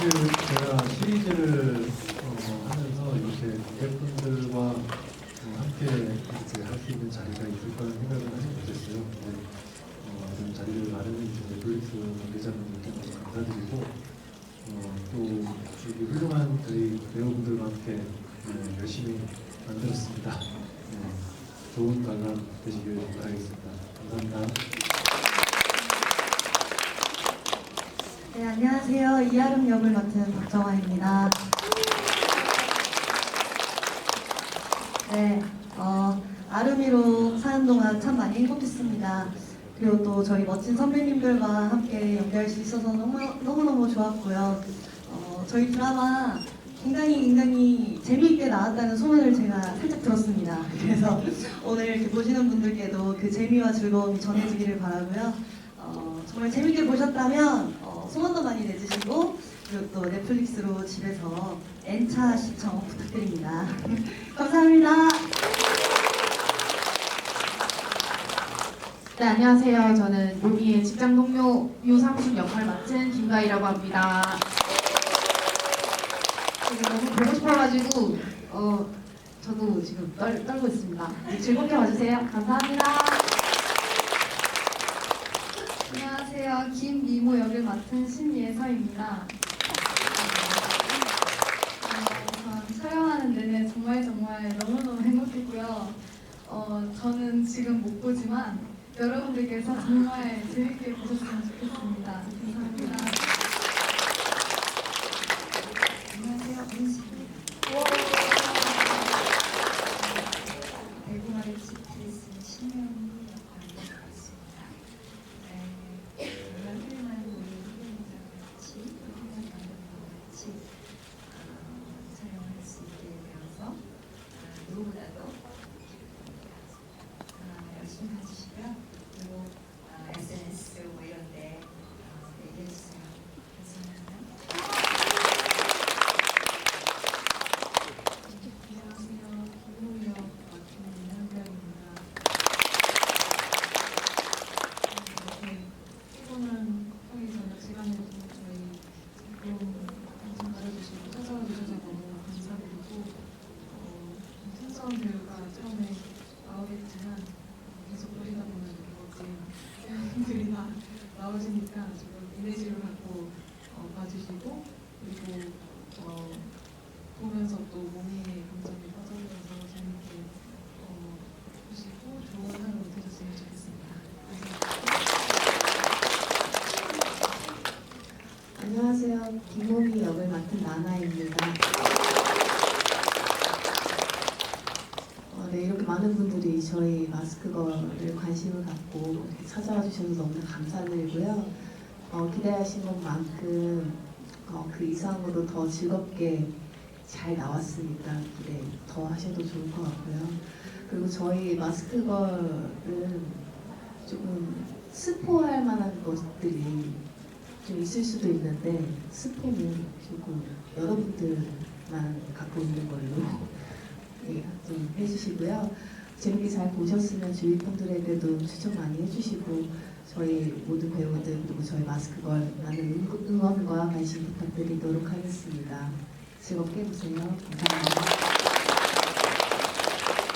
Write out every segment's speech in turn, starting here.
사실 제가 시리즈를 어, 하면서 이렇게 고객분들과 어, 함께 이렇게 할수 있는 자리가 있을 거라는 생각을 하지 못했어요. 근데 어, 이런 자리를 마련해 주신 넷플릭스 관계자분들께 감사드리고 어, 또 여기 훌륭한 저희 배우분들과 함께 네, 열심히 만들었습니다. 네, 좋은 관람 되시길 바라겠습니다. 감사합니다. 네, 안녕하세요. 이아름 역을 맡은 박정아입니다. 네, 어, 아름이로 사는 동안 참 많이 행복했습니다. 그리고 또 저희 멋진 선배님들과 함께 연기할 수 있어서 너무, 너무너무 좋았고요. 어, 저희 드라마 굉장히 굉장히 재미있게 나왔다는 소문을 제가 살짝 들었습니다. 그래서 오늘 이렇게 보시는 분들께도 그 재미와 즐거움이 전해지기를 바라고요. 어, 정말 재밌게 보셨다면 어, 소문도 많이 내주시고 그리고 또 넷플릭스로 집에서 N차 시청 부탁드립니다. 감사합니다. 네, 안녕하세요. 저는 로미의 직장 동료 유상순 역할 맡은 김가희라고 합니다. 지금 너무 보고 싶어가지고 어 저도 지금 떨, 떨고 있습니다. 즐겁게 봐주세요. 감사합니다. 안녕하세요. 김미모 역을 맡은 신예서입니다. 어, 우선 촬영하는 내내 정말 정말 너무너무 행복했고요. 어, 저는 지금 못 보지만 여러분들께서 정말 재밌게 보셨으면 좋겠습니다. 감사합니다. 안녕하세요. 민수입니다. 대구마을 GTS 신명 역할을 맡았습니다. 네, 정말 훌륭한 우리 후배님들과 같이 훌륭한 감독님과 같이 어, 촬영을 할 수 있게 되어서 아, 누구보다도 아, 열심히 해주시고요. 그리고 아, SNS 뭐 이런 데 어, 얘기해주세요. 감사합니다. 안녕하세요. 김호역 맡은 이한별입니다. 이렇게 피곤한 평일 저녁 시간에도 저희 작품 관심 가져주시고 찾아와 주셔서 너무 감사드리고 어, 신선 배우가 처음에 나오겠지만 계속 보시다 보면 이렇게 멋진 배우분들이 다 나오시니까 조금 이미지를 갖고 어, 봐주시고 그리고 어, 보면서 또 몸이 감정이 빠져들어서 재밌게 어, 보시고 좋은 하루 되셨으면 좋겠습니다. 안녕하세요. 김호미 역을 맡은 나나입니다. 어, 네, 이렇게 많은 분들이 저희 마스크걸을 관심을 갖고 찾아와 주셔서 너무 감사드리고요. 어, 기대하신 것만큼 어, 그 이상으로 더 즐겁게 잘 나왔으니까 기대 더 하셔도 좋을 것 같고요. 그리고 저희 마스크걸은 조금 스포할 만한 것들이 좀 있을 수도 있는데 스포는 조금 여러분들만 갖고 있는 걸로 예, 좀 해주시고요. 재밌게 잘 보셨으면 주위 분들에게도 추천 많이 해주시고 저희 모든 배우들 그리고 저희 마스크걸 많은 응- 응원과 관심 부탁드리도록 하겠습니다. 즐겁게 보세요. 감사합니다.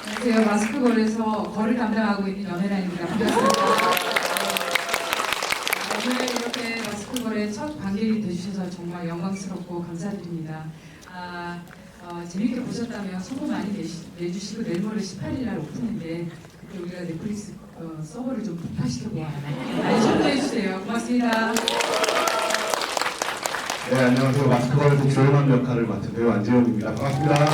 안녕하세요. 마스크걸에서 걸을 담당하고 있는 연혜란입니다. 반갑습니다. 오늘 이렇게 마스크걸의 첫 관객이 되주셔서 정말 영광스럽고 감사드립니다. 아, 어, 재밌게 보셨다면 소문 많이 내시, 내주시고 내일 모레 18일 날 오픈인데 그때 우리가 넷플릭스 어, 서버를 좀 폭파시켜 보아요. 많이 참고해 주세요. 고맙습니다. 네, 안녕하세요. 마스크걸 북조용한 역할을 맡은 배우 안재현입니다. 반갑습니다.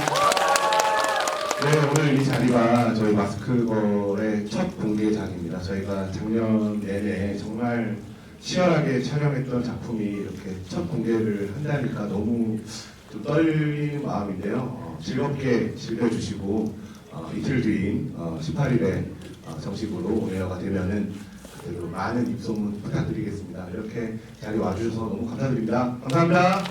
네, 오늘 이 자리가 저희 마스크걸의 첫 공개 자리입니다. 저희가 작년 내내 정말 치열하게 촬영했던 작품이 이렇게 첫 공개를 한다니까 너무 좀 떨리는 마음인데요. 어, 즐겁게 즐겨주시고 어, 이틀 뒤인 어, 18일에 정식으로 오네어가 되면은 그대로 많은 입소문 부탁드리겠습니다. 이렇게 자리 와주셔서 너무 감사드립니다. 감사합니다.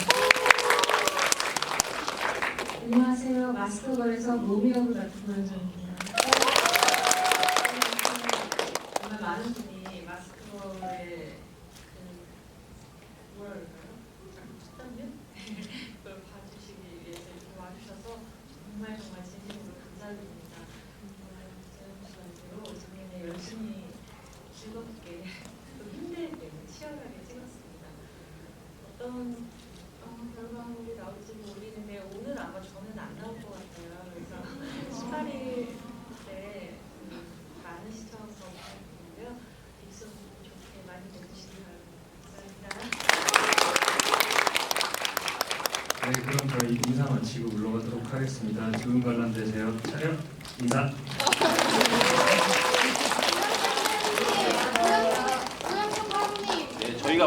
안녕하세요. 마스크걸에서 모미역을 맡은 고현정입니다. 정말 어떤 어, 결과물이 나올지 모르겠는데 오늘 아마 저는 안 나올 것 같아요. 그래서 아. 18일에 음, 많은 시청 부탁드리고요. 입소 좋게 많이 내주시기 바랍니다. 네, 그럼 저희 인사 마치고 물러가도록 하겠습니다. 좋은 관람 되세요. 촬영 인사.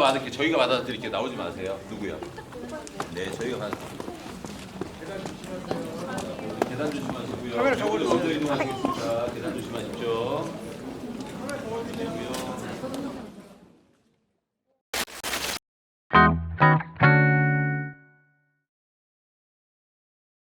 받을게 저희가 받아들일게 나오지 마세요. 누구야? 네, 저희가 받. 계단 조심하시고요. 카메라 저거 먼저 이동하시겠습니다. 계단 조심하십시오.